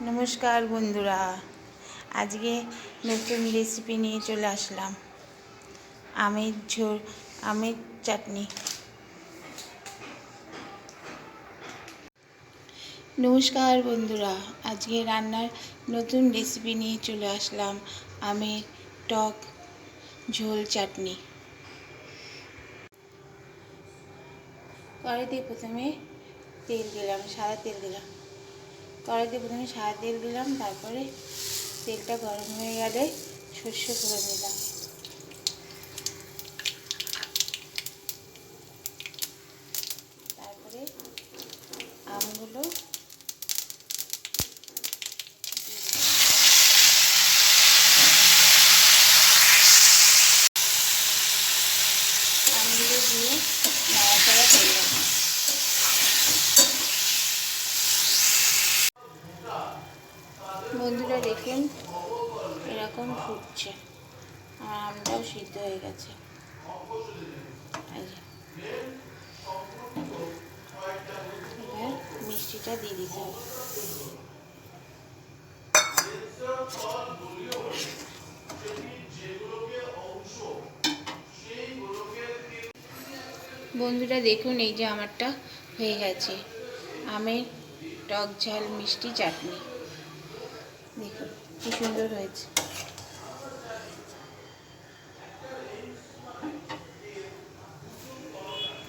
নমস্কার বন্ধুরা, আজকে নতুন রেসিপি নিয়ে চলে আসলাম। আমের ঝোল, আমের চাটনি। নমস্কার বন্ধুরা, আজকে রান্নার নতুন রেসিপি নিয়ে চলে আসলাম, আমের টক ঝোল চাটনি। কড়াইতে প্রথমে তেল দিলাম, সাদা তেল দিলাম। কড়াইতে প্রথমে সাদা তেল দিলাম, তারপরে তেলটা গরম হয়ে গেলে শস্য করে দিলাম। তারপরে আমগুলো আমগুলো দিয়ে নাড়াচাড়া করলাম বন্ধুরা দেখুন, এরকম ফুটছে। আর আমটাও সিদ্ধ হয়ে গেছে। এবার মিষ্টিটা দিয়ে দিতে বন্ধুরা দেখুন, এই যে আমারটা হয়ে গেছে। আমের টক ঝাল মিষ্টি চাটনি। সুন্দর হয়েছে।